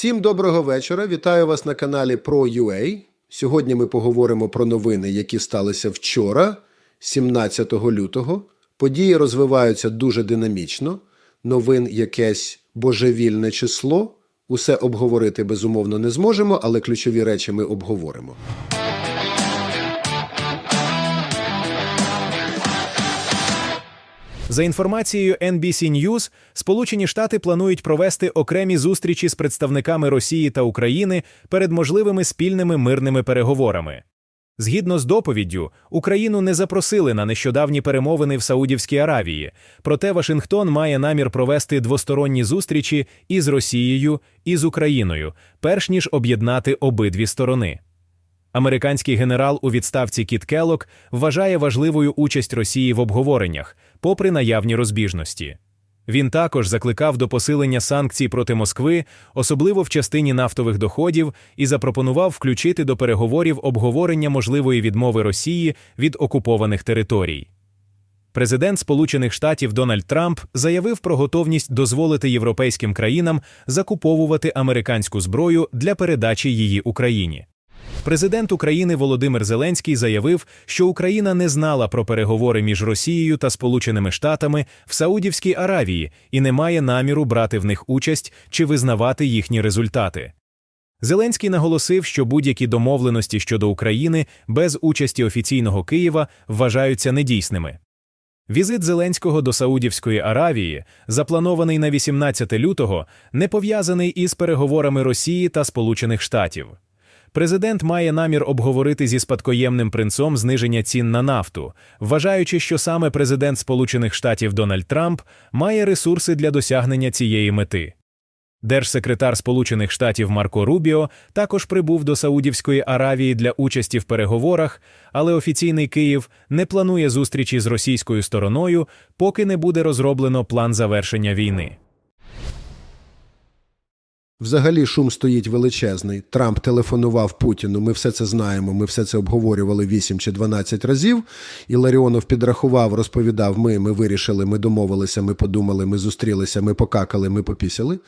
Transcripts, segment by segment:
Всім доброго вечора. Вітаю вас на каналі Pro.ua. Сьогодні ми поговоримо про новини, які сталися вчора, 17 лютого. Події розвиваються дуже динамічно. Новин якесь божевільне число. Усе обговорити безумовно не зможемо, але ключові речі ми обговоримо. За інформацією NBC News, Сполучені Штати планують провести окремі зустрічі з представниками Росії та України перед можливими спільними мирними переговорами. Згідно з доповіддю, Україну не запросили на нещодавні перемовини в Саудівській Аравії, проте Вашингтон має намір провести двосторонні зустрічі із Росією і з Україною, перш ніж об'єднати обидві сторони. Американський генерал у відставці Кіт Келлок вважає важливою участь Росії в обговореннях, попри наявні розбіжності. Він також закликав до посилення санкцій проти Москви, особливо в частині нафтових доходів, і запропонував включити до переговорів обговорення можливої відмови Росії від окупованих територій. Президент Сполучених Штатів Дональд Трамп заявив про готовність дозволити європейським країнам закуповувати американську зброю для передачі її Україні. Президент України Володимир Зеленський заявив, що Україна не знала про переговори між Росією та Сполученими Штатами в Саудівській Аравії і не має наміру брати в них участь чи визнавати їхні результати. Зеленський наголосив, що будь-які домовленості щодо України без участі офіційного Києва вважаються недійсними. Візит Зеленського до Саудівської Аравії, запланований на 18 лютого, не пов'язаний із переговорами Росії та Сполучених Штатів. Президент має намір обговорити зі спадкоємним принцом зниження цін на нафту, вважаючи, що саме президент Сполучених Штатів Дональд Трамп має ресурси для досягнення цієї мети. Держсекретар Сполучених Штатів Марко Рубіо також прибув до Саудівської Аравії для участі в переговорах, але офіційний Київ не планує зустрічі з російською стороною, поки не буде розроблено план завершення війни. Взагалі шум стоїть величезний. Трамп телефонував Путіну. Ми все це знаємо. Ми все це обговорювали 8 чи 12 разів. І Ларіонов підрахував, розповідав: ми, ми вирішили, ми домовилися, ми подумали, ми зустрілися, ми покакали, ми попісяли.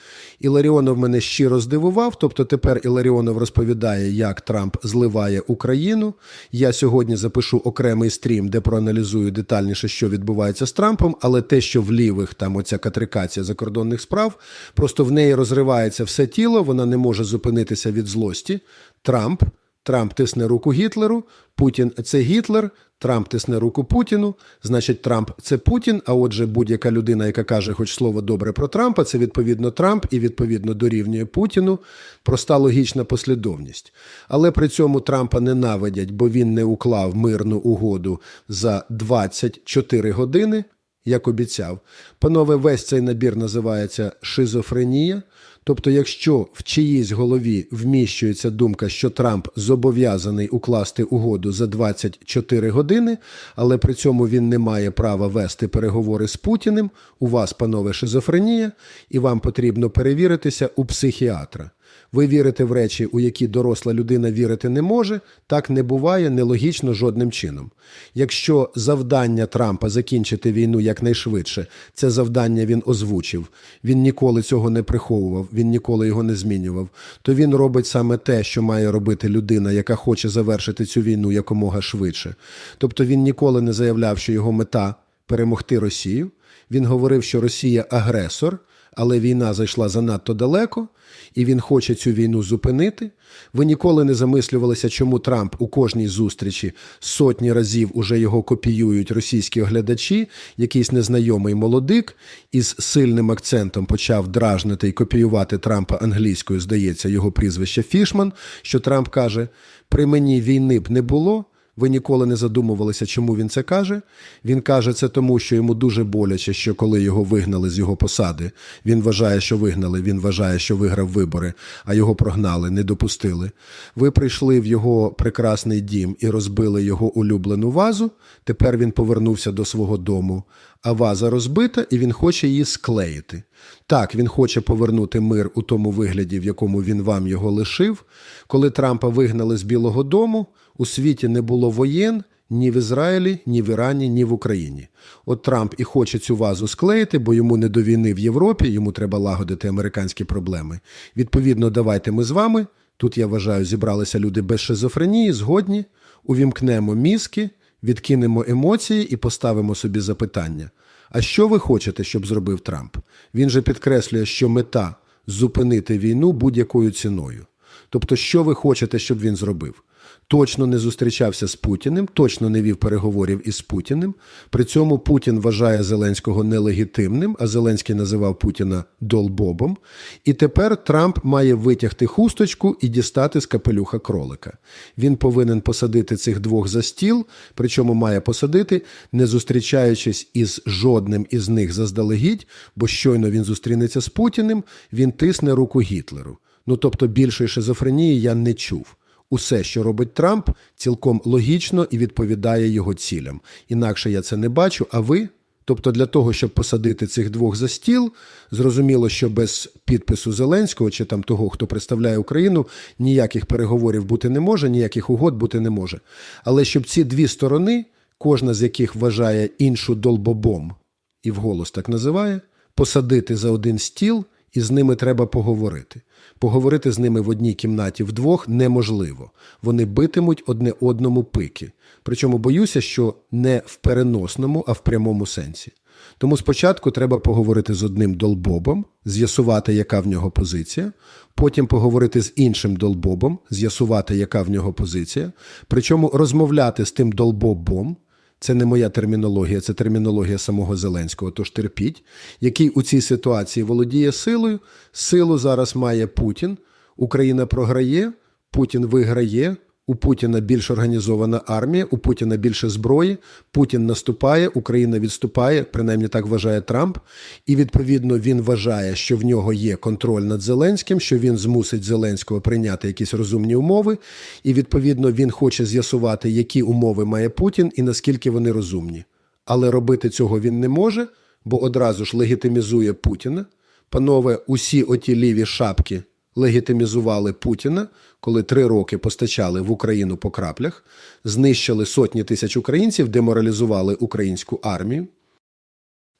І Ларіонов мене щиро здивував. Тобто тепер Іларіонов розповідає, як Трамп зливає Україну. Я сьогодні запишу окремий стрім, де проаналізую детальніше, що відбувається з Трампом, але те, що в лівих там оця катрикація закордонних справ, просто в неї розривається все тіло, вона не може зупинитися від злості. Трамп. Трамп тисне руку Гітлеру, Путін це Гітлер, Трамп тисне руку Путіну. Значить, Трамп це Путін. А отже, будь-яка людина, яка каже хоч слово добре про Трампа, це відповідно Трамп і відповідно дорівнює Путіну. Проста логічна послідовність. Але при цьому Трампа ненавидять, бо він не уклав мирну угоду за 24 години, як обіцяв. Панове, весь цей набір називається шизофренія. Тобто, якщо в чиїсь голові вміщується думка, що Трамп зобов'язаний укласти угоду за 24 години, але при цьому він не має права вести переговори з Путіним, у вас, панове, шизофренія, і вам потрібно перевіритися у психіатра. Ви вірите в речі, у які доросла людина вірити не може, так не буває нелогічно жодним чином. Якщо завдання Трампа закінчити війну якнайшвидше, це завдання він озвучив, він ніколи цього не приховував, він ніколи його не змінював, то він робить саме те, що має робити людина, яка хоче завершити цю війну якомога швидше. Тобто він ніколи не заявляв, що його мета перемогти Росію. Він говорив, що Росія агресор, але війна зайшла занадто далеко, і він хоче цю війну зупинити. Ви ніколи не замислювалися, чому Трамп у кожній зустрічі сотні разів уже його копіюють російські оглядачі, якийсь незнайомий молодик із сильним акцентом почав дражнити і копіювати Трампа англійською, здається, його прізвище Фішман, що Трамп каже: при мені війни б не було. Ви ніколи не задумувалися, чому він це каже. Він каже це тому, що йому дуже боляче, що коли його вигнали з його посади, він вважає, що вигнали, він вважає, що виграв вибори, а його прогнали, не допустили. Ви прийшли в його прекрасний дім і розбили його улюблену вазу. Тепер він повернувся до свого дому, а ваза розбита, і він хоче її склеїти. Так, він хоче повернути мир у тому вигляді, в якому він вам його лишив. Коли Трампа вигнали з Білого Дому, у світі не було воєн, ні в Ізраїлі, ні в Ірані, ні в Україні. От Трамп і хоче цю вазу склеїти, бо йому не до війни в Європі, йому треба лагодити американські проблеми. Відповідно, давайте ми з вами. Тут я вважаю, зібралися люди без шизофренії, згодні, увімкнемо мізки, відкинемо емоції і поставимо собі запитання. А що ви хочете, щоб зробив Трамп? Він же підкреслює, що мета зупинити війну будь-якою ціною. Тобто, що ви хочете, щоб він зробив? Точно не зустрічався з Путіним, точно не вів переговорів із Путіним. При цьому Путін вважає Зеленського нелегітимним, а Зеленський називав Путіна долбобом. І тепер Трамп має витягти хусточку і дістати з капелюха кролика. Він повинен посадити цих двох за стіл, причому має посадити, не зустрічаючись із жодним із них заздалегідь, бо щойно він зустрінеться з Путіним, він тисне руку Гітлеру. Ну тобто більшої шизофренії я не чув. Усе, що робить Трамп, цілком логічно і відповідає його цілям. Інакше я це не бачу. А ви? Тобто, для того, щоб посадити цих двох за стіл, зрозуміло, що без підпису Зеленського чи там того, хто представляє Україну, ніяких переговорів бути не може, ніяких угод бути не може. Але щоб ці дві сторони, кожна з яких вважає іншу долбобом і вголос так називає, посадити за один стіл, і з ними треба поговорити. Поговорити з ними в одній кімнаті вдвох неможливо. Вони битимуть одне одному пики. Причому боюся, що не в переносному, а в прямому сенсі. Тому спочатку треба поговорити з одним долбобом, з'ясувати, яка в нього позиція, потім поговорити з іншим долбобом, з'ясувати, яка в нього позиція, причому розмовляти з тим долбобом, це не моя термінологія, це термінологія самого Зеленського, тож терпіть, який у цій ситуації володіє силою. Силу зараз має Путін. Україна програє, Путін виграє. У Путіна більш організована армія, у Путіна більше зброї. Путін наступає, Україна відступає, принаймні так вважає Трамп. І відповідно він вважає, що в нього є контроль над Зеленським, що він змусить Зеленського прийняти якісь розумні умови. І відповідно він хоче з'ясувати, які умови має Путін і наскільки вони розумні. Але робити цього він не може, бо одразу ж легітимізує Путіна. Панове, усі оті ліві шапки легітимізували Путіна, коли три роки постачали в Україну по краплях, знищили сотні тисяч українців, деморалізували українську армію.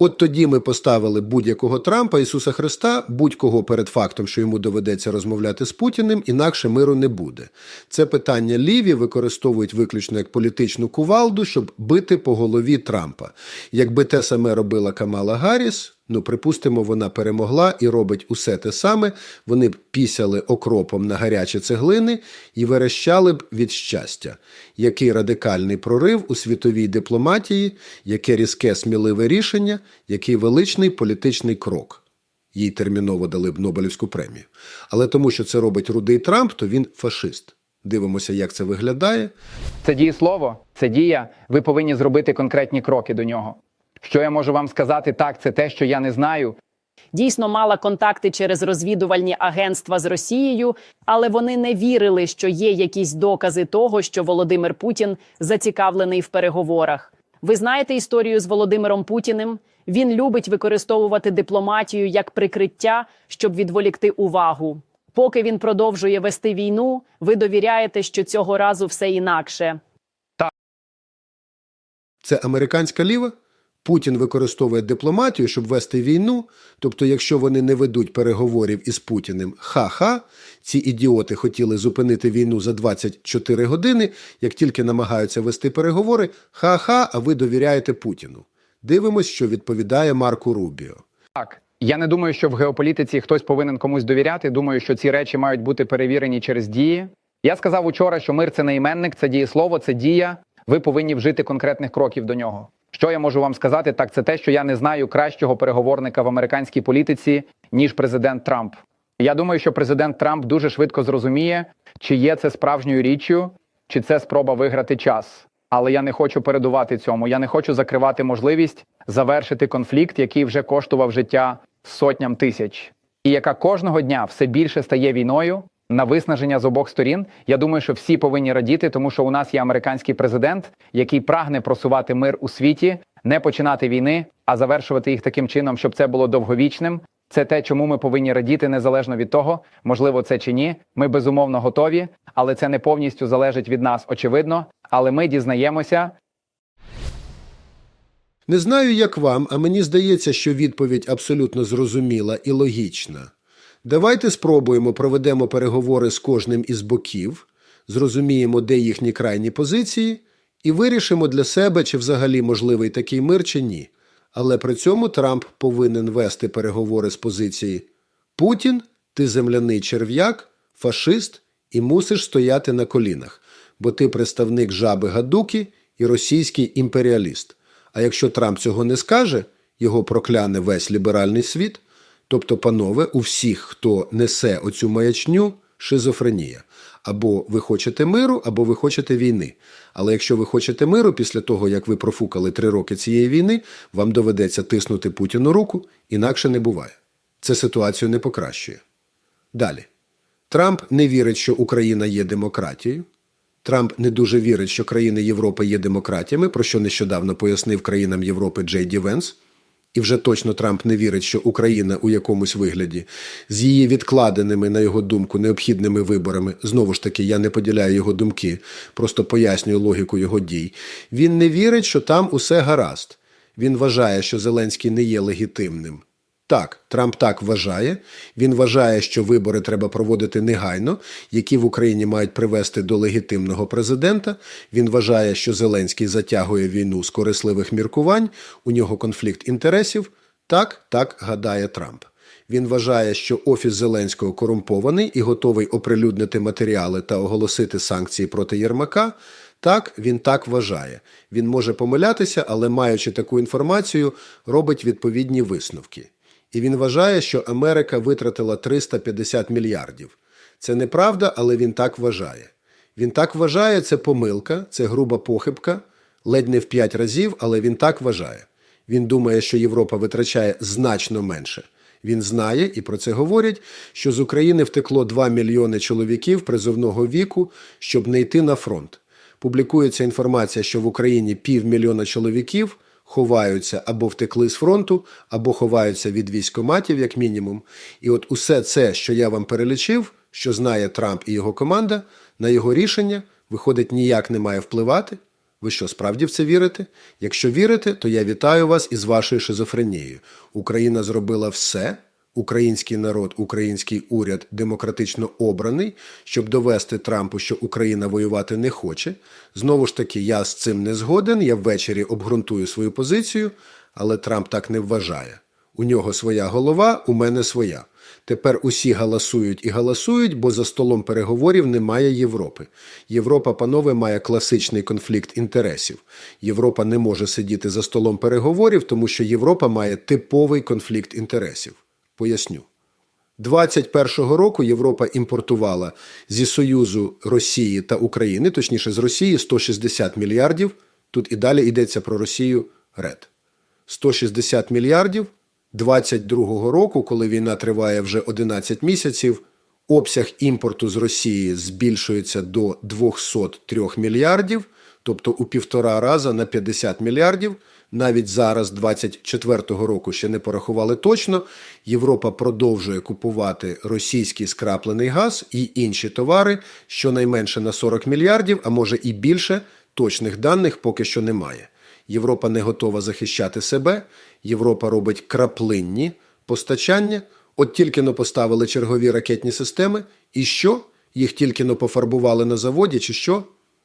От тоді ми поставили будь-якого Трампа, Ісуса Христа, будь-кого перед фактом, що йому доведеться розмовляти з Путіним, інакше миру не буде. Це питання ліві використовують виключно як політичну кувалду, щоб бити по голові Трампа. Якби те саме робила Камала Гарріс, ну припустимо, вона перемогла і робить усе те саме. Вони б пісяли окропом на гарячі цеглини і верещали б від щастя. Який радикальний прорив у світовій дипломатії, яке різке сміливе рішення, який величний політичний крок. Їй терміново дали б Нобелівську премію. Але тому, що це робить рудий Трамп, то він фашист. Дивимося, як це виглядає. Це дієслово, це дія. Ви повинні зробити конкретні кроки до нього. Що я можу вам сказати? Так, це те, що я не знаю. дійсно мала контакти через розвідувальні агентства з Росією, але вони не вірили, що є якісь докази того, що Володимир Путін зацікавлений в переговорах. Ви знаєте історію з Володимиром Путіним? Він любить використовувати дипломатію як прикриття, щоб відволікти увагу. Поки він продовжує вести війну, ви довіряєте, що цього разу все інакше. Це американська ліва. Путін використовує дипломатію, щоб вести війну. Тобто, якщо вони не ведуть переговорів із Путіним, ха-ха, ці ідіоти хотіли зупинити війну за 24 години, як тільки намагаються вести переговори, ха-ха, а ви довіряєте Путіну. Дивимось, що відповідає Марку Рубіо. Так, я не думаю, що в геополітиці хтось повинен комусь довіряти. Думаю, що ці речі мають бути перевірені через дії. Я сказав учора, що мир це не іменник, це дієслово, це дія. Ви повинні вжити конкретних кроків до нього. Що я можу вам сказати? Так, це те, що я не знаю кращого переговорника в американській політиці ніж президент Трамп. Я думаю, що президент Трамп дуже швидко зрозуміє, чи є це справжньою річчю, чи це спроба виграти час. Але я не хочу передувати цьому. Я не хочу закривати можливість завершити конфлікт, який вже коштував життя сотням тисяч, і яка кожного дня все більше стає війною на виснаження з обох сторін. Я думаю, що всі повинні радіти, тому що у нас є американський президент, який прагне просувати мир у світі, не починати війни, а завершувати їх таким чином, щоб це було довговічним. Це те, чому ми повинні радіти незалежно від того, можливо, це чи ні. Ми безумовно готові, але це не повністю залежить від нас, очевидно. Але ми дізнаємося, Не знаю, як вам, а мені здається, що відповідь абсолютно зрозуміла і логічна. Давайте спробуємо проведемо переговори з кожним із боків, зрозуміємо, де їхні крайні позиції, і вирішимо для себе, чи взагалі можливий такий мир, чи ні. Але при цьому Трамп повинен вести переговори з позиції Путін, ти земляний черв'як, фашист і мусиш стояти на колінах, бо ти представник жаби гадуки і російський імперіаліст. А якщо Трамп цього не скаже, його прокляне весь ліберальний світ. Тобто, панове, у всіх, хто несе оцю маячню, шизофренія. Або ви хочете миру, або ви хочете війни. Але якщо ви хочете миру, після того, як ви профукали три роки цієї війни, вам доведеться тиснути Путіну руку, інакше не буває. Це ситуацію не покращує. Далі. Трамп не вірить, що Україна є демократією. Трамп не дуже вірить, що країни Європи є демократіями, про що нещодавно пояснив країнам Європи Джей Ді Венс. І вже точно Трамп не вірить, що Україна у якомусь вигляді з її відкладеними, на його думку, необхідними виборами, знову ж таки, я не поділяю його думки, просто пояснюю логіку його дій. Він не вірить, що там усе гаразд. Він вважає, що Зеленський не є легітимним. Так, Трамп так вважає. Він вважає, що вибори треба проводити негайно, які в Україні мають привести до легітимного президента. Він вважає, що Зеленський затягує війну з корисливих міркувань, у нього конфлікт інтересів. Так, так гадає Трамп. Він вважає, що офіс Зеленського корумпований і готовий оприлюднити матеріали та оголосити санкції проти Єрмака. Так, він так вважає. Він може помилятися, але маючи таку інформацію, робить відповідні висновки. І він вважає, що Америка витратила 350 мільярдів. Це неправда, але він так вважає. Він так вважає, це помилка, це груба похибка, ледь не в 5 разів, але він так вважає. Він думає, що Європа витрачає значно менше. Він знає, і про це говорять, що з України втекло 2 мільйони чоловіків призовного віку, щоб не йти на фронт. Публікується інформація, що в Україні півмільйона чоловіків ховаються або втекли з фронту, або ховаються від військоматів, як мінімум. І от усе це, що я вам перелічив, що знає Трамп і його команда, на його рішення, виходить, ніяк не має впливати. Ви що, справді в це вірите? Якщо вірите, то я вітаю вас із вашою шизофренією. Україна зробила все. Український народ, український уряд демократично обраний, щоб довести Трампу, що Україна воювати не хоче. Знову ж таки, я з цим не згоден. Я ввечері обґрунтую свою позицію, але Трамп так не вважає. У нього своя голова, у мене своя. Тепер усі галасують і галасують, бо за столом переговорів немає Європи. Європа, панове, має класичний конфлікт інтересів. Європа не може сидіти за столом переговорів, тому що Європа має типовий конфлікт інтересів. Поясню. 21-го року Європа імпортувала зі Союзу Росії та України, точніше з Росії, 160 мільярдів. Тут і далі йдеться про Росію РЕД. 160 мільярдів 22-го року, коли війна триває вже 11 місяців, обсяг імпорту з Росії збільшується до 203 мільярдів, тобто у півтора раза на 50 мільярдів. Навіть зараз, 24-го року, ще не порахували точно. Європа продовжує купувати російський скраплений газ і інші товари, щонайменше на 40 мільярдів, а може і більше. Точних даних поки що немає. Європа не готова захищати себе. Європа робить краплинні постачання. От тільки но поставили чергові ракетні системи. І що? Їх тільки но пофарбували на заводі, чи що?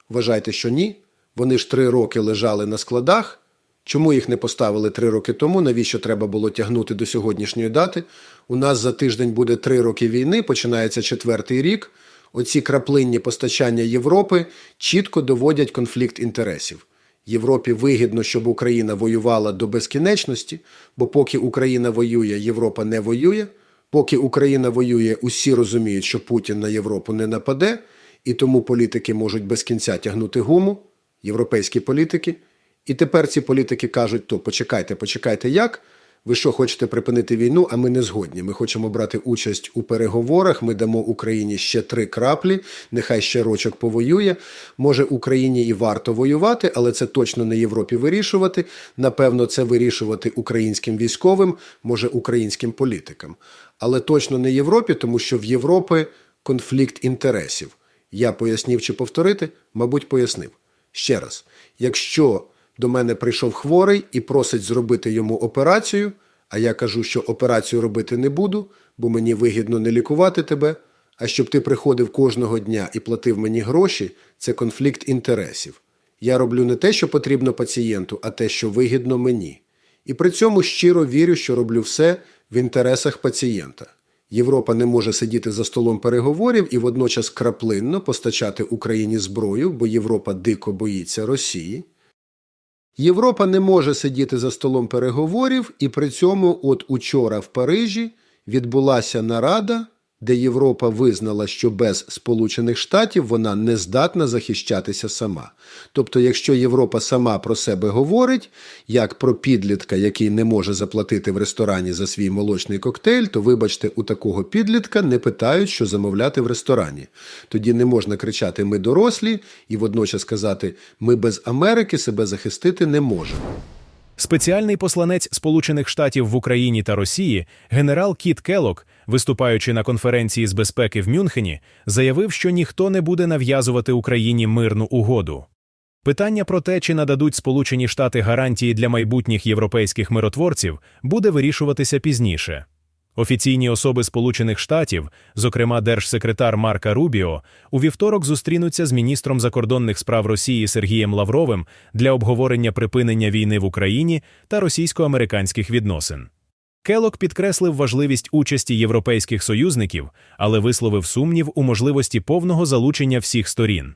Вважайте, що ні. Вони ж три роки лежали на складах. Чому їх не поставили три роки тому? Навіщо треба було тягнути до сьогоднішньої дати? У нас за тиждень буде три роки війни, починається четвертий рік. Оці краплинні постачання Європи чітко доводять конфлікт інтересів. Європі вигідно, щоб Україна воювала до безкінечності, бо поки Україна воює, Європа не воює. Поки Україна воює, усі розуміють, що Путін на Європу не нападе, і тому політики можуть без кінця тягнути гуму, європейські політики. І тепер ці політики кажуть: то почекайте, почекайте, як? Ви що хочете припинити війну? А ми не згодні. Ми хочемо брати участь у переговорах. Ми дамо Україні ще три краплі. Нехай ще рочок повоює. Може, Україні і варто воювати, але це точно не Європі вирішувати. Напевно, це вирішувати українським військовим, може українським політикам. Але точно не Європі, тому що в Європі конфлікт інтересів. Я пояснив чи повторити? Мабуть, пояснив. Ще раз, якщо До мене прийшов хворий і просить зробити йому операцію. А я кажу, що операцію робити не буду, бо мені вигідно не лікувати тебе. А щоб ти приходив кожного дня і платив мені гроші, це конфлікт інтересів. Я роблю не те, що потрібно пацієнту, а те, що вигідно мені. І при цьому щиро вірю, що роблю все в інтересах пацієнта. Європа не може сидіти за столом переговорів і водночас краплинно постачати Україні зброю, бо Європа дико боїться Росії. Європа не може сидіти за столом переговорів, і при цьому, от учора в Парижі відбулася нарада, де Європа визнала, що без Сполучених Штатів вона не здатна захищатися сама. Тобто, якщо Європа сама про себе говорить, як про підлітка, який не може заплатити в ресторані за свій молочний коктейль, то вибачте, у такого підлітка не питають, що замовляти в ресторані. Тоді не можна кричати Ми дорослі і водночас казати Ми без Америки себе захистити не можемо. Спеціальний посланець Сполучених Штатів в Україні та Росії генерал Кіт Келок, виступаючи на конференції з безпеки в Мюнхені, заявив, що ніхто не буде нав'язувати Україні мирну угоду. Питання про те, чи нададуть Сполучені Штати гарантії для майбутніх європейських миротворців, буде вирішуватися пізніше. Офіційні особи Сполучених Штатів, зокрема держсекретар Марка Рубіо, у вівторок зустрінуться з міністром закордонних справ Росії Сергієм Лавровим для обговорення припинення війни в Україні та російсько-американських відносин. Келок підкреслив важливість участі європейських союзників, але висловив сумнів у можливості повного залучення всіх сторін.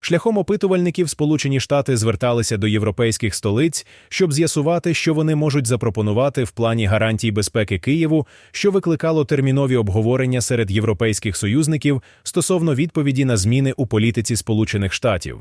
Шляхом опитувальників Сполучені Штати зверталися до європейських столиць, щоб з'ясувати, що вони можуть запропонувати в плані гарантій безпеки Києву, що викликало термінові обговорення серед європейських союзників стосовно відповіді на зміни у політиці Сполучених Штатів.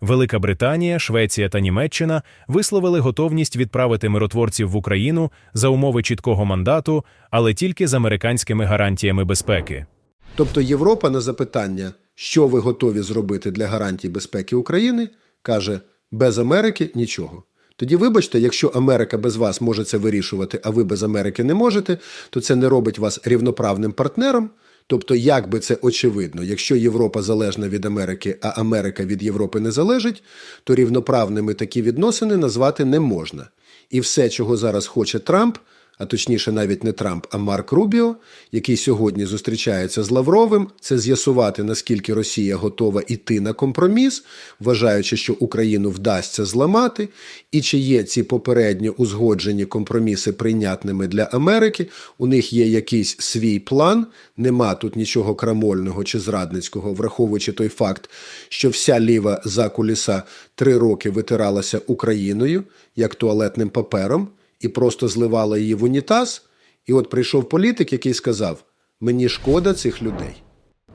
Велика Британія, Швеція та Німеччина висловили готовність відправити миротворців в Україну за умови чіткого мандату, але тільки з американськими гарантіями безпеки. Тобто Європа на запитання, що ви готові зробити для гарантій безпеки України, каже: без Америки нічого. Тоді, вибачте, якщо Америка без вас може це вирішувати, а ви без Америки не можете, то це не робить вас рівноправним партнером. Тобто, як би це очевидно, якщо Європа залежна від Америки, а Америка від Європи не залежить, то рівноправними такі відносини назвати не можна. І все, чого зараз хоче Трамп, а точніше навіть не Трамп, а Марк Рубіо, який сьогодні зустрічається з Лавровим, це з'ясувати, наскільки Росія готова йти на компроміс, вважаючи, що Україну вдасться зламати, і чи є ці попередньо узгоджені компроміси прийнятними для Америки. У них є якийсь свій план, нема тут нічого крамольного чи зрадницького, враховуючи той факт, що вся ліва закуліса три роки витиралася Україною як туалетним папером і просто зливала її в унітаз. І от прийшов політик, який сказав: Мені шкода цих людей.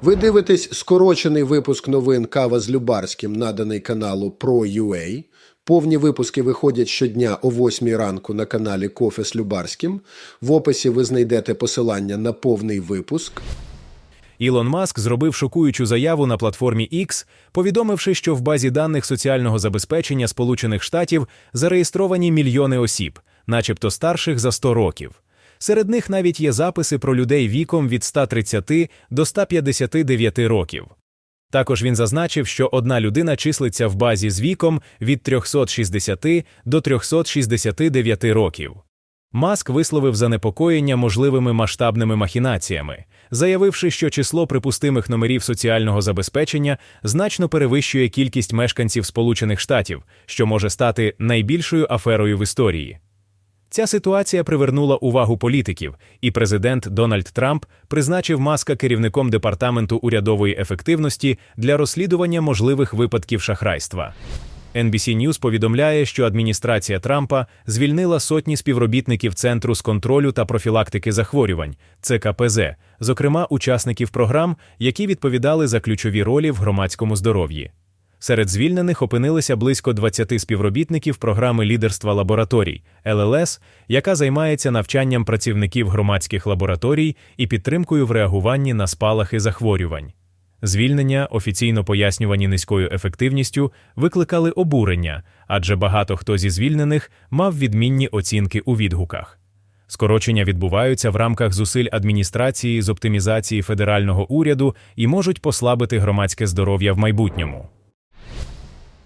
Ви дивитесь скорочений випуск новин Кава з Любарським, наданий каналу Pro.ua. Повні випуски виходять щодня о 8 ранку на каналі Кофе з Любарським. В описі ви знайдете посилання на повний випуск. Ілон Маск зробив шокуючу заяву на платформі X, повідомивши, що в базі даних соціального забезпечення Сполучених Штатів зареєстровані мільйони осіб, начебто старших за 100 років. Серед них навіть є записи про людей віком від 130 до 159 років. Також він зазначив, що одна людина числиться в базі з віком від 360 до 369 років. Маск висловив занепокоєння можливими масштабними махінаціями, заявивши, що число припустимих номерів соціального забезпечення значно перевищує кількість мешканців Сполучених Штатів, що може стати найбільшою аферою в історії. Ця ситуація привернула увагу політиків, і президент Дональд Трамп призначив Маска керівником департаменту урядової ефективності для розслідування можливих випадків шахрайства. NBC News повідомляє, що адміністрація Трампа звільнила сотні співробітників Центру з контролю та профілактики захворювань ЦКПЗ, зокрема учасників програм, які відповідали за ключові ролі в громадському здоров'ї. Серед звільнених опинилися близько 20 співробітників програми лідерства лабораторій ЛЛС, яка займається навчанням працівників громадських лабораторій і підтримкою в реагуванні на спалахи захворювань. Звільнення, офіційно пояснювані низькою ефективністю, викликали обурення, адже багато хто зі звільнених мав відмінні оцінки у відгуках. Скорочення відбуваються в рамках зусиль адміністрації з оптимізації федерального уряду і можуть послабити громадське здоров'я в майбутньому.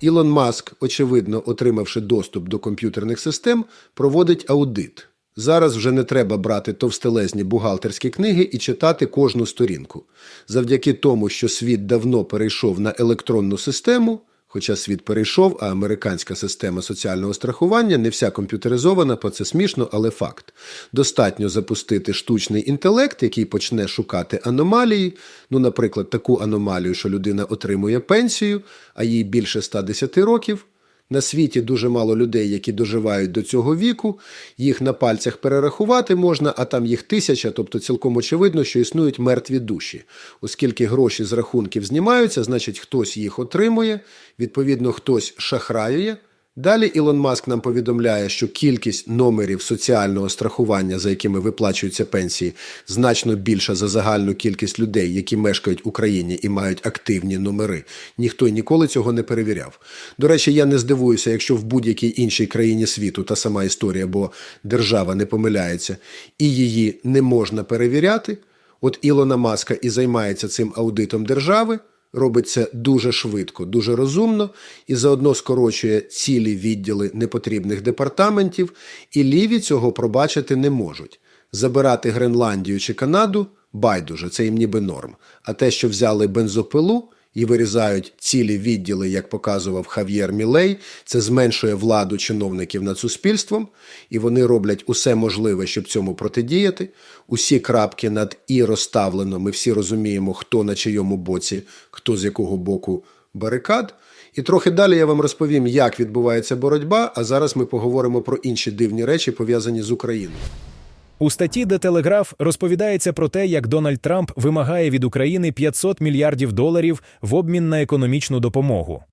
Ілон Маск, очевидно, отримавши доступ до комп'ютерних систем, проводить аудит. Зараз вже не треба брати товстелезні бухгалтерські книги і читати кожну сторінку. Завдяки тому, що світ давно перейшов на електронну систему, хоча світ перейшов, а американська система соціального страхування не вся комп'ютеризована, про це смішно, але факт. Достатньо запустити штучний інтелект, який почне шукати аномалії. Ну, наприклад, таку аномалію, що людина отримує пенсію, а їй більше 110 років. На світі дуже мало людей, які доживають до цього віку. Їх на пальцях перерахувати можна, а там їх тисяча, тобто цілком очевидно, що існують мертві душі. Оскільки гроші з рахунків знімаються, значить хтось їх отримує, відповідно, хтось шахраює. Далі Ілон Маск нам повідомляє, що кількість номерів соціального страхування, за якими виплачуються пенсії, значно більша за загальну кількість людей, які мешкають в Україні і мають активні номери. Ніхто й ніколи цього не перевіряв. До речі, я не здивуюся, якщо в будь-якій іншій країні світу та сама історія, бо держава не помиляється, і її не можна перевіряти. От Ілона Маска і займається цим аудитом держави робить це дуже швидко, дуже розумно і заодно скорочує цілі відділи непотрібних департаментів, і ліві цього пробачити не можуть. Забирати Гренландію чи Канаду байдуже, це їм ніби норм. А те, що взяли бензопилу і вирізають цілі відділи, як показував Хав'єр Мілей, це зменшує владу чиновників над суспільством, і вони роблять усе можливе, щоб цьому протидіяти. Усі крапки над і розставлено. Ми всі розуміємо, хто на чийому боці, хто з якого боку барикад. І трохи далі я вам розповім, як відбувається боротьба. А зараз ми поговоримо про інші дивні речі, пов'язані з Україною. У статті «Де Телеграф» розповідається про те, як Дональд Трамп вимагає від України 500 мільярдів доларів в обмін на економічну допомогу.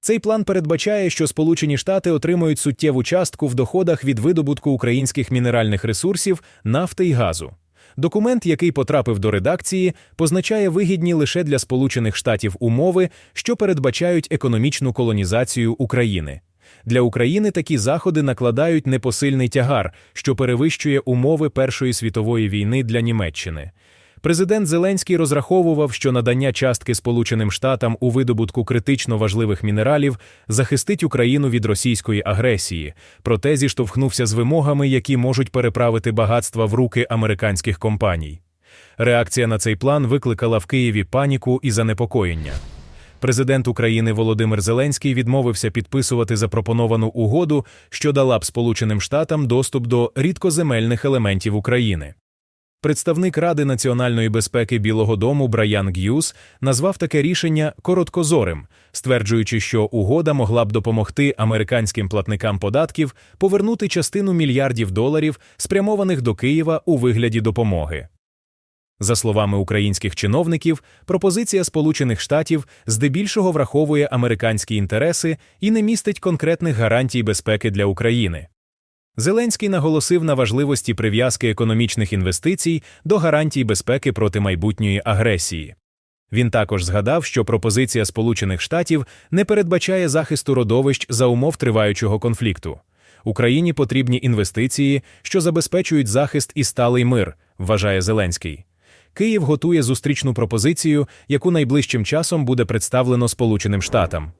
Цей план передбачає, що Сполучені Штати отримують суттєву частку в доходах від видобутку українських мінеральних ресурсів, нафти й газу. Документ, який потрапив до редакції, позначає вигідні лише для Сполучених Штатів умови, що передбачають економічну колонізацію України. Для України такі заходи накладають непосильний тягар, що перевищує умови Першої світової війни для Німеччини. Президент Зеленський розраховував, що надання частки Сполученим Штатам у видобутку критично важливих мінералів захистить Україну від російської агресії, проте зіштовхнувся з вимогами, які можуть переправити багатства в руки американських компаній. Реакція на цей план викликала в Києві паніку і занепокоєння. Президент України Володимир Зеленський відмовився підписувати запропоновану угоду, що дала б Сполученим Штатам доступ до рідкоземельних елементів України. Представник Ради національної безпеки Білого Дому Брайан Г'юз назвав таке рішення короткозорим, стверджуючи, що угода могла б допомогти американським платникам податків повернути частину мільярдів доларів, спрямованих до Києва у вигляді допомоги. За словами українських чиновників, пропозиція Сполучених Штатів здебільшого враховує американські інтереси і не містить конкретних гарантій безпеки для України. Зеленський наголосив на важливості прив'язки економічних інвестицій до гарантій безпеки проти майбутньої агресії. Він також згадав, що пропозиція Сполучених Штатів не передбачає захисту родовищ за умов триваючого конфлікту. Україні потрібні інвестиції, що забезпечують захист і сталий мир, вважає Зеленський. Київ готує зустрічну пропозицію, яку найближчим часом буде представлено Сполученим Штатам.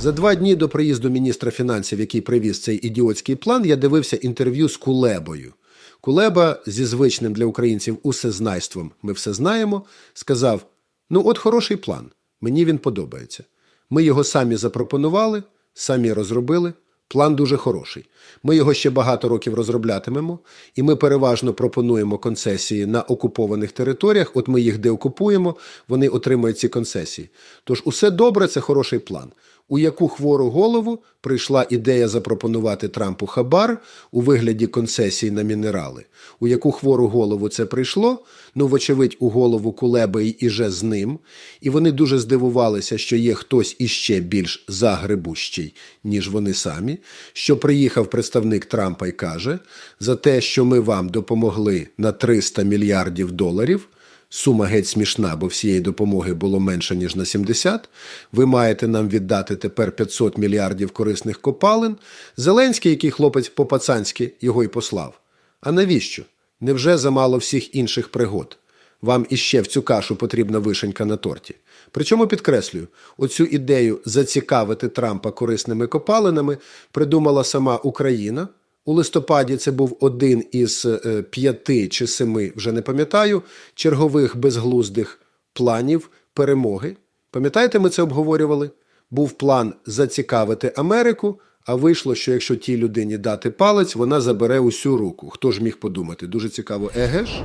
За два дні до приїзду міністра фінансів, який привіз цей ідіотський план, я дивився інтерв'ю з Кулебою. Кулеба зі звичним для українців усезнайством ми все знаємо, сказав: ну, от хороший план, мені він подобається. Ми його самі запропонували, самі розробили. План дуже хороший. Ми його ще багато років розроблятимемо, і ми переважно пропонуємо концесії на окупованих територіях. От ми їх деокупуємо, вони отримують ці концесії. Тож усе добре, це хороший план. У яку хвору голову прийшла ідея запропонувати Трампу хабар у вигляді концесій на мінерали? У яку хвору голову це прийшло? Ну, вочевидь, у голову Кулеби і же з ним. І вони дуже здивувалися, що є хтось іще більш загребущий, ніж вони самі. Що приїхав представник Трампа і каже: за те, що ми вам допомогли на 300 мільярдів доларів. Сума геть смішна, бо всієї допомоги було менше, ніж на 70. Ви маєте нам віддати тепер 500 мільярдів корисних копалин. Зеленський, який хлопець по-пацанськи, його й послав. А навіщо? Невже замало всіх інших пригод? Вам іще в цю кашу потрібна вишенька на торті. Причому підкреслюю, оцю ідею зацікавити Трампа корисними копалинами придумала сама Україна. У листопаді це був один із е, п'яти чи семи, вже не пам'ятаю, чергових безглуздих планів перемоги. Пам'ятаєте, ми це обговорювали? Був план зацікавити Америку, а вийшло, що якщо тій людині дати палець, вона забере усю руку. Хто ж міг подумати? Дуже цікаво, еге ж?